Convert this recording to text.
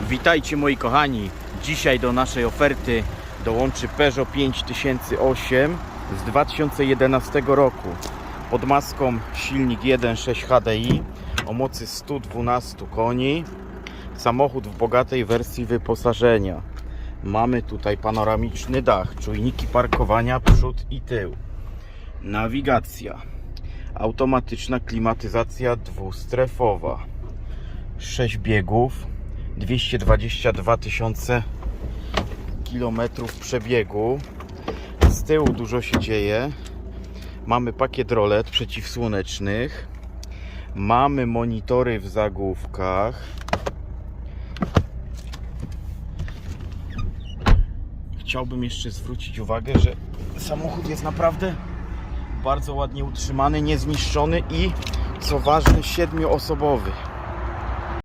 Witajcie moi kochani. Dzisiaj do naszej oferty dołączy Peugeot 5008 z 2011 roku. Pod maską silnik 1.6 HDI o mocy 112 koni. Samochód w bogatej wersji wyposażenia. Mamy tutaj panoramiczny dach, czujniki parkowania przód i tył. Nawigacja. Automatyczna klimatyzacja dwustrefowa. 6 biegów, 222 tysiące kilometrów przebiegu. Z tyłu dużo się dzieje. Mamy pakiet rolet przeciwsłonecznych. Mamy monitory w zagłówkach. Chciałbym jeszcze zwrócić uwagę, że samochód jest naprawdę bardzo ładnie utrzymany, niezniszczony i co ważne, siedmioosobowy.